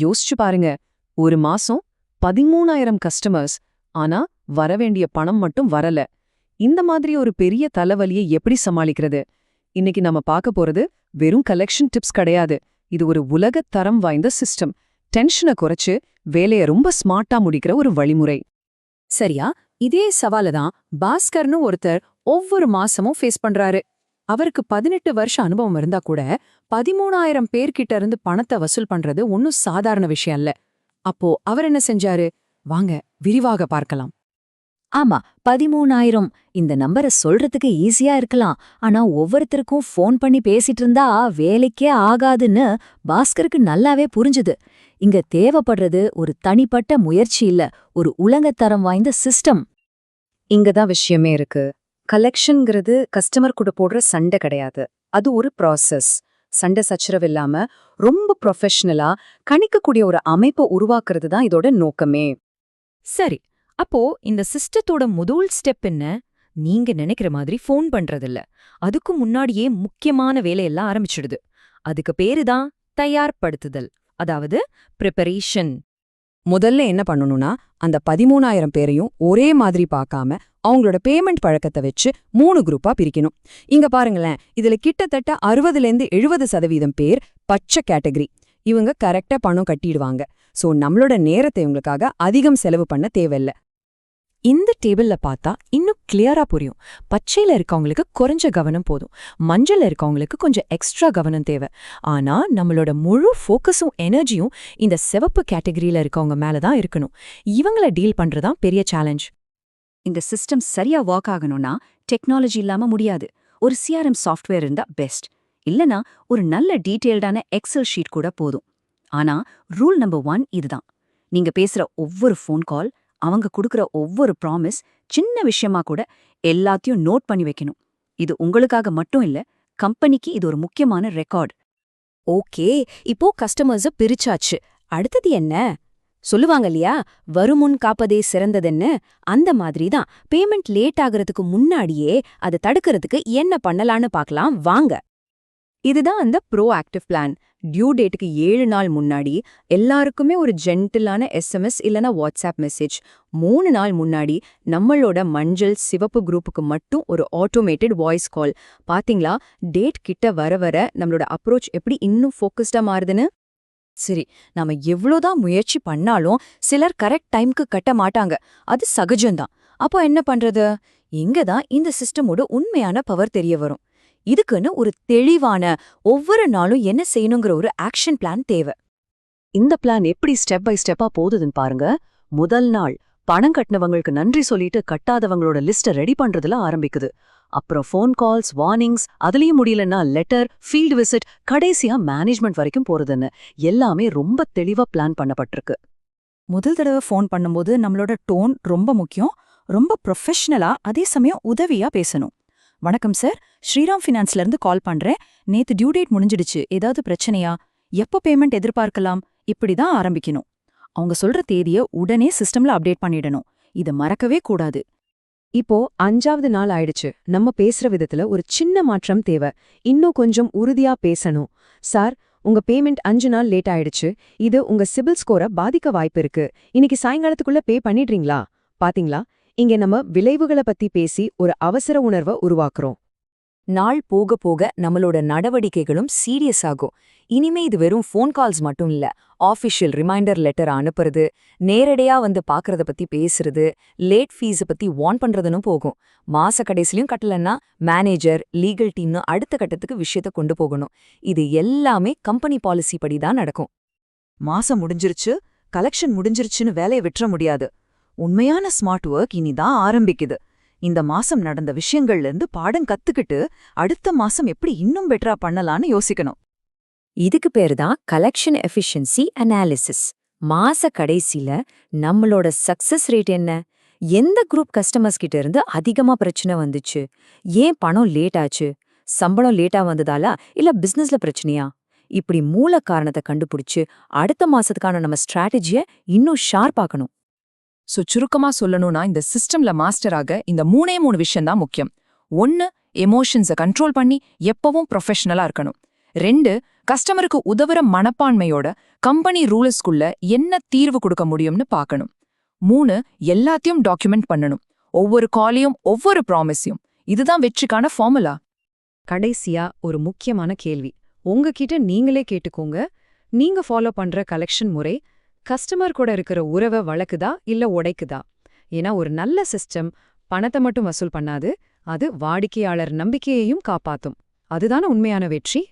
யோசிச்சு பாருங்க. ஒரு மாசம் பதிமூணாயிரம் கஸ்டமர்ஸ் ஆனா வரவேண்டிய பணம் மட்டும் வரல. இந்த மாதிரி ஒரு பெரிய தலைவலியை எப்படி சமாளிக்கிறது? இன்னைக்கு நம்ம பார்க்க போறது வெறும் கலெக்ஷன் டிப்ஸ் கிடையாது. இது ஒரு உலகத் தரம் வாய்ந்த சிஸ்டம் டென்ஷனை குறைச்சு வேலையை ரொம்ப ஸ்மார்ட்டா முடிக்கிற ஒரு வழிமுறை. சரியா? இதே சவால தான் பாஸ்கர்னு ஒருத்தர் ஒவ்வொரு மாசமும் ஃபேஸ் பண்றாரு. அவருக்கு பதினெட்டு வருஷ அனுபவம் இருந்தா கூட பதிமூணாயிரம் பேர்கிட்ட இருந்து பணத்தை வசூல் பண்றது ஒன்னும் சாதாரண விஷயம் இல்ல அப்போ அவர் என்ன செஞ்சாரு? வாங்க விரிவாக பார்க்கலாம். ஆமா பதிமூணாயிரம் இந்த நம்பரை சொல்றதுக்கு ஈஸியா இருக்கலாம். ஆனா ஒவ்வொருத்தருக்கும் ஃபோன் பண்ணி பேசிட்டு இருந்தா வேலைக்கே ஆகாதுன்னு பாஸ்கருக்கு நல்லாவே புரிஞ்சுது. இங்க தேவைப்படுறது ஒரு தனிப்பட்ட முயற்சி இல்ல ஒரு உலகத்தரம் வாய்ந்த சிஸ்டம் இங்க தான் விஷயமே இருக்கு. கலெக்ஷன்ங்கிறது கஸ்டமர் கூட போடுற சண்டை கிடையாது. அது ஒரு ப்ராசஸ் சண்டை சச்சரவு இல்லாம ரொம்ப ப்ரொஃபஷனலா கணிக்கக்கூடிய ஒரு அமைப்பை உருவாக்குறது தான் இதோட நோக்கமே. சரி அப்போ இந்த சிஸ்டத்தோட முதல் ஸ்டெப் என்ன? நீங்க நினைக்கிற மாதிரி ஃபோன் பண்றதில்ல. அதுக்கு முன்னாடியே முக்கியமான வேலையெல்லாம் ஆரம்பிச்சிடுது. அதுக்கு பேரு தான் தயார்படுத்துதல். அதாவது ப்ரிப்பரேஷன் முதல்ல என்ன பண்ணணும்னா அந்த பதிமூணாயிரம் பேரையும் ஒரே மாதிரி பார்க்காம அவங்களோட பேமெண்ட் பழக்கத்தை வச்சு மூணு குரூப்பா பிரிக்கணும். இங்க பாருங்களேன் இதுல கிட்டத்தட்ட அறுபதுலேருந்து எழுபது சதவீதம் பேர் பச்சை கேட்டகரி. இவங்க கரெக்டா பணம் கட்டிடுவாங்க. சோ நம்மளோட நேரத்தை இவங்களுக்காக அதிகம் செலவு பண்ண தேவையில்ல. இந்த டேபிள்ல பார்த்தா இன்னும் கிளியரா புரியும். பச்சையில இருக்கவங்களுக்கு குறைஞ்ச கவனம் போதும். மஞ்சள்ல இருக்கவங்களுக்கு கொஞ்சம் எக்ஸ்ட்ரா கவனம் தேவை. ஆனா நம்மளோட முழு ஃபோக்கஸும் எனர்ஜியும் இந்த சிவப்பு கேட்டகரியில இருக்கவங்க மேல தான் இருக்கணும். இவங்கள டீல் பண்றதான் பெரிய சேலஞ்ச் இந்த சிஸ்டம் சரியா ஒர்க் ஆகணும்னா டெக்னாலஜி இல்லாம முடியாது. ஒரு சிஆர்எம் சாஃப்ட்வேர் இருந்தா பெஸ்ட் இல்லனா ஒரு நல்ல டீட்டெயில்டான எக்ஸல் ஷீட் கூட போதும். ஆனா ரூல் நம்பர் ஒன் இதுதான். நீங்க பேசுற ஒவ்வொரு ஃபோன் கால் அவங்க கொடுக்கற ஒவ்வொரு ப்ராமிஸ் சின்ன விஷயமா கூட எல்லாத்தையும் நோட் பண்ணி வைக்கணும். இது உங்களுக்காக மட்டும் இல்ல கம்பெனிக்கு இது ஒரு முக்கியமான ரெக்கார்ட் ஓகே இப்போ கஸ்டமர்ஸ பிரிச்சாச்சு. அடுத்தது என்ன? சொல்லுவாங்க இல்லையா வருமுன் காப்பதே சிறந்ததுன்னு. அந்த மாதிரி தான் பேமெண்ட் லேட் ஆகுறதுக்கு முன்னாடியே அதை தடுக்கிறதுக்கு என்ன பண்ணலான்னு பார்க்கலாம். வாங்க. இதுதான் அந்த ப்ரோ ஆக்டிவ் பிளான் டியூ டேட்டுக்கு ஏழு நாள் முன்னாடி எல்லாருக்குமே ஒரு ஜென்டிலான எஸ்எம்எஸ் இல்லனா வாட்ஸ்அப் மெசேஜ் மூணு நாள் முன்னாடி நம்மளோட மஞ்சள் சிவப்பு குரூப்புக்கு மட்டும் ஒரு ஆட்டோமேட்டட் வாய்ஸ் கால் பாத்தீங்களா? டேட் கிட்ட வர வர நம்மளோட அப்ரோச் எப்படி இன்னும் ஃபோக்கஸ்டா மாறுதுன்னு? சரி நாம எவ்வளோதான் முயற்சி பண்ணாலும் சிலர் கரெக்ட் டைம்க்கு கட்ட மாட்டாங்க. அது சகஜம்தான். அப்போ என்ன பண்றது? இங்க தான் இந்த சிஸ்டமோட உண்மையான பவர் தெரிய வரும். இதுக்குன்னு ஒரு தெளிவான ஒவ்வொரு நாளும் என்ன செய்யணுங்கிற ஒரு ஆக்ஷன் பிளான் தேவை. இந்த பிளான் எப்படி ஸ்டெப் பை ஸ்டெப்பா போகுதுன்னு பாருங்க. முதல் நாள் பணம் கட்டினவங்களுக்கு நன்றி சொல்லிட்டு கட்டாதவங்களோட லிஸ்ட ரெடி பண்றதுல ஆரம்பிக்குது. அப்புறம் ஃபோன் கால்ஸ் வார்னிங்ஸ் அதுலயும் முடியலன்னா லெட்டர் ஃபீல்டு விசிட் கடைசியா மேனேஜ்மெண்ட் வரைக்கும் போறதுன்னு எல்லாமே ரொம்ப தெளிவா பிளான் பண்ணப்பட்டிருக்கு. முதல் தடவை ஃபோன் பண்ணும்போது நம்மளோட டோன் ரொம்ப முக்கியம். ரொம்ப ப்ரொஃபஷனலா அதே சமயம் உதவியா பேசணும். வணக்கம் சார் ஸ்ரீராம் ஃபினான்ஸ்ல இருந்து கால் பண்றேன். நேத்து டியூ டேட் முடிஞ்சிடுச்சு. ஏதாவது பிரச்சனையா? எப்போ பேமெண்ட் எதிர்பார்க்கலாம்? இப்படி தான் ஆரம்பிக்கணும். அவங்க சொல்ற தேதிய உடனே சிஸ்டம்ல அப்டேட் பண்ணிடணும். இத மறக்கவே கூடாது. இப்போ அஞ்சாவது நாள் ஆயிடுச்சு. நம்ம பேசுற விதத்துல ஒரு சின்ன மாற்றம் தேவை. இன்னும் கொஞ்சம் உறுதியா பேசணும். சார் உங்க பேமெண்ட் அஞ்சு நாள் லேட் ஆயிடுச்சு. இது உங்க சிபில் ஸ்கோரை பாதிக்க வாய்ப்பு இருக்கு. இன்னைக்கு சாயங்காலத்துக்குள்ள பே பண்ணிடுறீங்களா? பாத்தீங்களா? இங்க நம்ம விளைவுகளை பத்தி பேசி ஒரு அவசர உணர்வை உருவாக்குறோம். நாள் போக போக நம்மளோட நடவடிக்கைகளும் சீரியஸ் ஆகும். இனிமே இது வெறும் ஃபோன் கால்ஸ் மட்டும் இல்ல ஆஃபிஷியல் ரிமைண்டர் லெட்டர் அனுப்புறது நேரடியா வந்து பாக்குறத பத்தி பேசுறது லேட் ஃபீஸ பத்தி வார்ன் பண்றதுன்னு போகும். மாச கடைசிலையும் கட்டலன்னா மேனேஜர் லீகல் டீம்னு அடுத்த கட்டத்துக்கு விஷயத்த கொண்டு போகணும். இது எல்லாமே கம்பெனி பாலிசி படி தான் நடக்கும். மாசம் முடிஞ்சிருச்சு கலெக்ஷன் முடிஞ்சிருச்சுன்னு வேலையை விட்டுற முடியாது. உண்மையான ஸ்மார்ட் ஒர்க் இனிதான் ஆரம்பிக்குது. இந்த மாசம் நடந்த விஷயங்கள்ல இருந்து பாடம் கத்துக்கிட்டு அடுத்த மாசம் எப்படி இன்னும் பெட்டரா பண்ணலான்னு யோசிக்கணும். இதுக்கு பேரு தான் கலெக்ஷன் எஃபிஷியன்சி அனாலிசிஸ் மாச கடைசில நம்மளோட சக்சஸ் ரேட் என்ன? எந்த குரூப் கஸ்டமர்ஸ் கிட்ட இருந்து அதிகமா பிரச்சனை வந்துச்சு? ஏன் பணம் லேட் ஆச்சு? சம்பளம் லேட்டா வந்ததாலா? இல்ல பிசினஸ்ல பிரச்சனையா? இப்படி மூல காரணத்தை கண்டுபிடிச்சு அடுத்த மாசத்துக்கான நம்ம ஸ்ட்ராட்டஜியை இன்னும் ஷார்ப் ஆக்கணும். சோ சுருக்கமா சொல்லணும்னா இந்த சிஸ்டம்ல மாஸ்டராக இந்த மூணே மூணு விஷயம் தான் முக்கியம். ஒன்னு எமோஷன்ஸை கண்ட்ரோல் பண்ணி எப்பவும் ப்ரொஃபஷனலா இருக்கணும். ரெண்டு கஸ்டமருக்கு உதவுற மனப்பான்மையோட கம்பெனி ரூல்ஸ்குள்ள என்ன தீர்வு கொடுக்க முடியும்னு பார்க்கணும். மூணு எல்லாத்தையும் டாக்குமெண்ட் பண்ணணும். ஒவ்வொரு காலையும் ஒவ்வொரு ப்ராமிஸையும் இதுதான் வெற்றிக்கான ஃபார்முலா கடைசியா ஒரு முக்கியமான கேள்வி. உங்ககிட்ட நீங்களே கேட்டுக்கோங்க. நீங்க ஃபாலோ பண்ற கலெக்ஷன் முறை கஸ்டமர் கூட இருக்கிற உறவை வளக்குதா இல்ல உடைக்குதா? ஏன்னா ஒரு நல்ல சிஸ்டம் பணத்தை மட்டும் வசூல் பண்ணாது அது வாடிக்கையாளர் நம்பிக்கையையும் காப்பாத்தும். அதுதான உண்மையான வெற்றி?